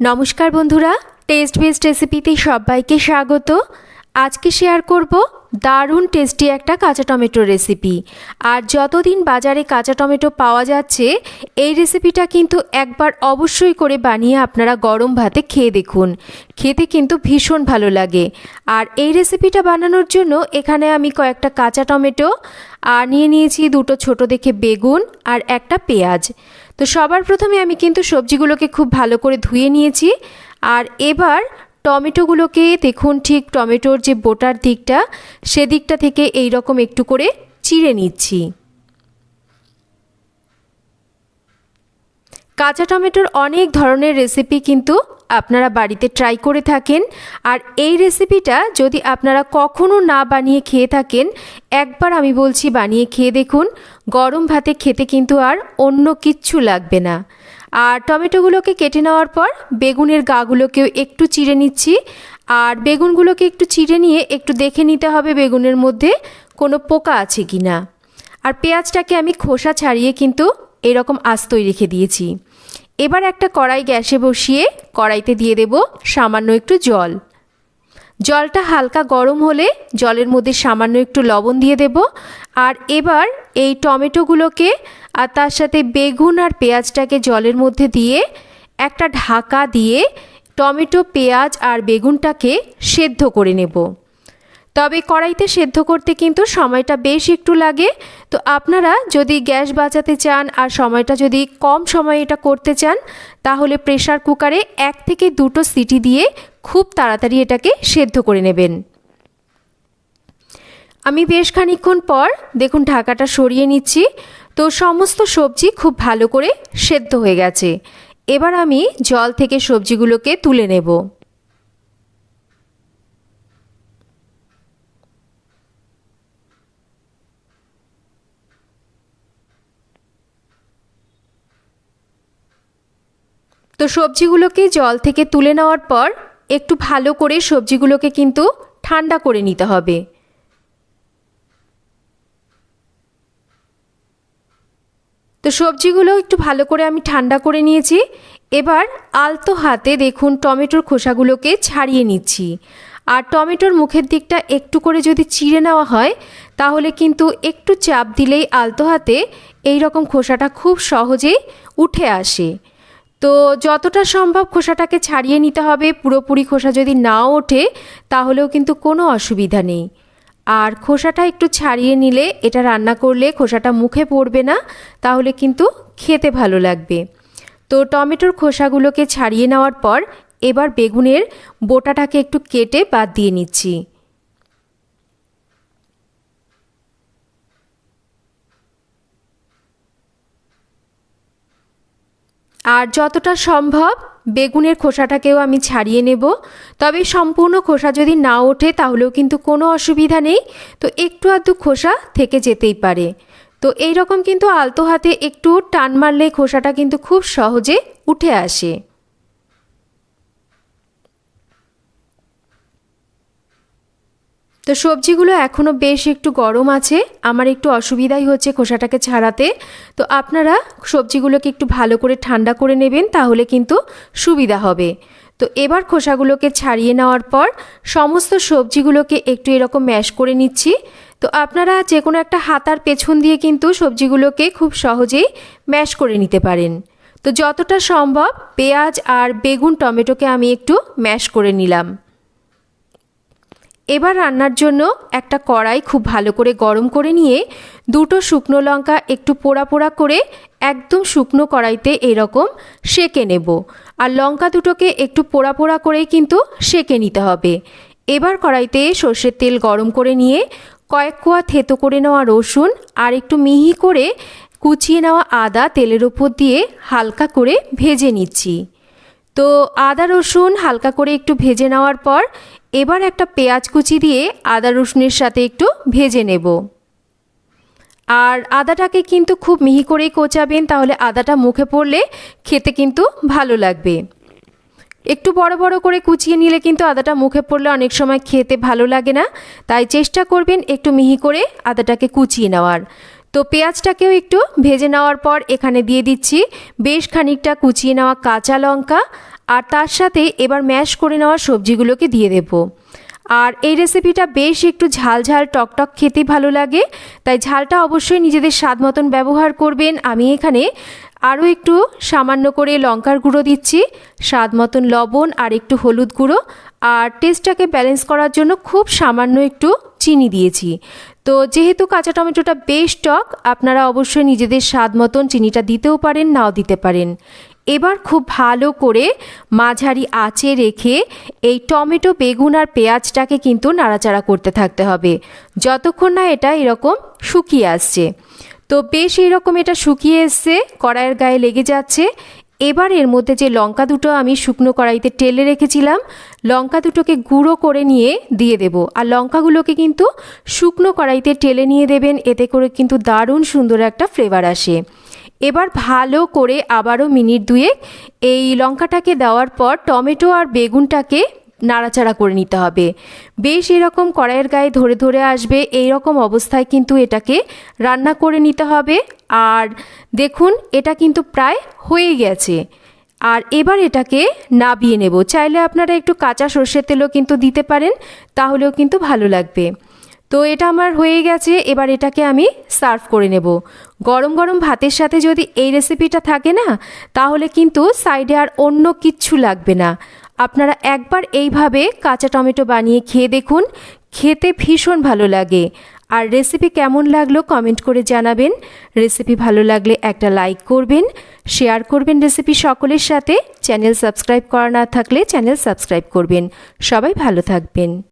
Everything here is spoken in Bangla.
নমস্কার বন্ধুরা টেস্ট বেস্ট রেসিপিতে সবাইকে স্বাগত। আজকে শেয়ার করব দারুণ টেস্টি একটা কাঁচা টমেটো রেসিপি আর যতদিন বাজারে কাঁচা টমেটো পাওয়া যাচ্ছে, এই রেসিপিটা কিন্তু একবার অবশ্যই করে বানিয়ে আপনারা গরম ভাতে খেয়ে দেখুন। খেতে কিন্তু ভীষণ ভালো লাগে। আর এই রেসিপিটা বানানোর জন্য এখানে আমি কয়েকটা কাঁচা টমেটো, আর নিয়ে নিয়েছি দুটো ছোট দেখে বেগুন আর একটা পেঁয়াজ। তো সবার প্রথমে আমি কিন্তু সবজিগুলোকে খুব ভালো করে ধুয়ে নিয়েছি। আর এবার টমেটোগুলোকে দেখুন ঠিক টমেটোর যে বোটার দিকটা, সেদিকটা থেকে এই রকম একটু করে চিড়ে নিচ্ছি। কাঁচা টমেটোর অনেক ধরনের রেসিপি কিন্তু আপনারা বাড়িতে ট্রাই করে থাকেন। আর এই রেসিপিটা যদি আপনারা কখনো না বানিয়ে খেয়ে থাকেন, একবার আমি বলছি বানিয়ে খেয়ে দেখুন। গরম ভাতে খেতে কিন্তু আর অন্য কিচ্ছু লাগবে না। আর টমেটোগুলোকে কেটে নেওয়ার পর বেগুনের গাগুলোকেও একটু চিড়ে নিচ্ছি। আর বেগুনগুলোকে একটু চিড়ে নিয়ে একটু দেখে নিতে হবে বেগুনের মধ্যে কোনো পোকা আছে কি না আর পেঁয়াজটাকে আমি খোসা ছাড়িয়ে কিন্তু এরকম আস্তই রেখে দিয়েছি। এবার একটা কড়াই গ্যাসে বসিয়ে কড়াইতে দিয়ে দেব সামান্য একটু জল। জলটা হালকা গরম হলে জলের মধ্যে সামান্য একটু লবণ দিয়ে দেব। আর এবার এই টমেটোগুলোকে আর তার সাথে বেগুন আর পেঁয়াজটাকে জলের মধ্যে দিয়ে একটা ঢাকা দিয়ে টমেটো, পেঁয়াজ আর বেগুনটাকে সেদ্ধ করে নেব। তবে কড়াইতে সেদ্ধ করতে কিন্তু সময়টা বেশ একটু লাগে। তো আপনারা যদি গ্যাস বাঁচাতে চান আর সময়টা যদি কম সময়ে এটা করতে চান, তাহলে প্রেশার কুকারে এক থেকে দুটো সিটি দিয়ে খুব তাড়াতাড়ি এটাকে সেদ্ধ করে নেবেন। আমি বেশ খানিক্ষণ পর দেখুন ঢাকাটা সরিয়ে নিচ্ছি। তো সমস্ত সবজি খুব ভালো করে সেদ্ধ হয়ে গেছে। এবার আমি জল থেকে সবজিগুলোকে তুলে নেব। তো সবজিগুলোকে জল থেকে তুলে নেওয়ার পর একটু ভালো করে সবজিগুলোকে কিন্তু ঠান্ডা করে নিতে হবে। তো সবজিগুলো একটু ভালো করে আমি ঠান্ডা করে নিয়েছি। এবার আলতো হাতে দেখুন টমেটোর খোসাগুলোকে ছাড়িয়ে নিচ্ছি। আর টমেটোর মুখের দিকটা একটু করে যদি চিড়ে নেওয়া হয়, তাহলে কিন্তু একটু চাপ দিলেই আলতো হাতে এই রকম খোসাটা খুব সহজেই উঠে আসে। তো যতটা সম্ভব খোসাটাকে ছাড়িয়ে নিতে হবে। পুরোপুরি খোসা যদি নাও ওঠে, তাহলেও কিন্তু কোনো অসুবিধা নেই। আর খোসাটা একটু ছাড়িয়ে নিলে, এটা রান্না করলে খোসাটা মুখে পড়বে না, তাহলে কিন্তু খেতে ভালো লাগবে। তো টমেটোর খোসাগুলোকে ছাড়িয়ে নেওয়ার পর, এবার বেগুনের বোটাটাকে একটু কেটে বাদ দিয়ে নিচ্ছি। আর যতটা সম্ভব বেগুনের খোসাটাকেও আমি ছাড়িয়ে নেব। তবে সম্পূর্ণ খোসা যদি না ওঠে তাহলেও কিন্তু কোনো অসুবিধা নেই। তো একটু আধটু খোসা থেকে যেতেই পারে। তো এই রকম কিন্তু আলতো হাতে একটু টান মারলে খোসাটা কিন্তু খুব সহজে উঠে আসে। তো সবজিগুলো এখনও বেশ একটু গরম আছে। আমার একটু অসুবিধাই হচ্ছে খোসাটাকে ছাড়াতে। তো আপনারা সবজিগুলোকে একটু ভালো করে ঠান্ডা করে নেবেন, তাহলে কিন্তু সুবিধা হবে। তো এবার খোসাগুলোকে ছাড়িয়ে নেওয়ার পর সমস্ত সবজিগুলোকে একটু এরকম ম্যাশ করে নিচ্ছি। তো আপনারা যে কোনো একটা হাতার পেছন দিয়ে কিন্তু সবজিগুলোকে খুব সহজেই ম্যাশ করে নিতে পারেন। তো যতটা সম্ভব পেঁয়াজ আর বেগুন, টমেটোকে আমি একটু ম্যাশ করে নিলাম। এবার রান্নার জন্য একটা কড়াই খুব ভালো করে গরম করে নিয়ে দুটো শুকনো লঙ্কা একটু পোড়া পোড়া করে একদম শুকনো কড়াইতে এরকম সেকে নেব। আর লঙ্কা দুটোকে একটু পোড়া পোড়া করেই কিন্তু সেকে নিতে হবে। এবার কড়াইতে সর্ষের তেল গরম করে নিয়ে কয়েক কোয়া থেতো করে নেওয়া রসুন আর একটু মিহি করে কুচিয়ে নেওয়া আদা তেলের ওপর দিয়ে হালকা করে ভেজে নিচ্ছি। তো আদা রসুন হালকা করে একটু ভেজে নেওয়ার পর এবার একটা পেঁয়াজ কুচি দিয়ে আদা রসুনের সাথে একটু ভেজে নেব। আর আদাটাকে কিন্তু খুব মিহি করেই কোচাবেন, তাহলে আদাটা মুখে পড়লে খেতে কিন্তু ভালো লাগবে। একটু বড় বড় করে কুচিয়ে নিলে কিন্তু আদাটা মুখে পড়লে অনেক সময় খেতে ভালো লাগে না। তাই চেষ্টা করবেন একটু মিহি করে আদাটাকে কুচিয়ে নেওয়ার। তো পেঁয়াজটাকেও একটু ভেজে নেওয়ার পর এখানে দিয়ে দিচ্ছি বেশ খানিকটা কুচিয়ে নেওয়া কাঁচা লঙ্কা আর তার সাথে এবার ম্যাশ করে নেওয়া সবজিগুলোকে দিয়ে দেবো। আর এই রেসিপিটা বেশ একটু ঝাল ঝাল, টকটক খেতে ভালো লাগে, তাই ঝালটা অবশ্যই নিজেদের স্বাদ মতন ব্যবহার করবেন। আমি এখানে আরও একটু সামান্য করে লঙ্কার গুঁড়ো দিচ্ছি, স্বাদ মতন লবণ আর একটু হলুদ গুঁড়ো। আর টেস্টটাকে ব্যালেন্স করার জন্য খুব সামান্য একটু চিনি দিয়েছি। তো যেহেতু কাঁচা টমেটোটা বেশ টক, আপনারা অবশ্যই নিজেদের স্বাদ মতন চিনিটা দিতেও পারেন, নাও দিতে পারেন। এবার খুব ভালো করে মাঝারি আঁচে রেখে এই টমেটো, বেগুন আর পেঁয়াজটাকে কিন্তু নাড়াচাড়া করতে থাকতে হবে। যতক্ষণ না এটা এরকম শুকিয়ে আসছে। তো বেশ এরকম এটা শুকিয়ে এসছে, কড়াইয়ের গায়ে লেগে যাচ্ছে। এবার এর মধ্যে যে লঙ্কা দুটো আমি শুকনো কড়াইতে টেলে রেখেছিলাম, লঙ্কা দুটোকে গুঁড়ো করে নিয়ে দিয়ে দেব। আর লঙ্কাগুলোকে কিন্তু শুকনো কড়াইতে টেলে নিয়ে দেবেন, এতে করে কিন্তু দারুণ সুন্দর একটা ফ্লেভার আসে। এবার ভালো করে আবারও মিনিট দুয়েক এই লঙ্কাটাকে দেওয়ার পর টমেটো আর বেগুনটাকে নাড়াচাড়া করে নিতে হবে। বেশ এরকম কড়াইয়ের গায়ে ধরে ধরে আসবে এই রকম অবস্থায় কিন্তু এটাকে রান্না করে নিতে হবে। আর দেখুন, এটা কিন্তু প্রায় হয়ে গেছে। আর এবার এটাকে নাবিয়ে নেব। চাইলে আপনারা একটু কাঁচা সর্ষের তেলও কিন্তু দিতে পারেন, তাহলেও কিন্তু ভালো লাগবে। তো এটা আমার হয়ে গেছে, এবার এটাকে আমি সার্ভ করে নেব। গরম গরম ভাতের সাথে যদি এই রেসিপিটা থাকে না, তাহলে কিন্তু সাইডে আর অন্য কিচ্ছু লাগবে না। আপনারা একবার এইভাবে কাঁচা টমেটো বানিয়ে খেয়ে দেখুন, খেতে ভীষণ ভালো লাগে। আর রেসিপি কেমন লাগল কমেন্ট করে জানাবেন। রেসিপি ভালো লাগলে একটা লাইক করবেন, শেয়ার করবেন রেসিপি সকলের সাথে। চ্যানেল সাবস্ক্রাইব করা না থাকলে চ্যানেল সাবস্ক্রাইব করবেন। সবাই ভালো থাকবেন।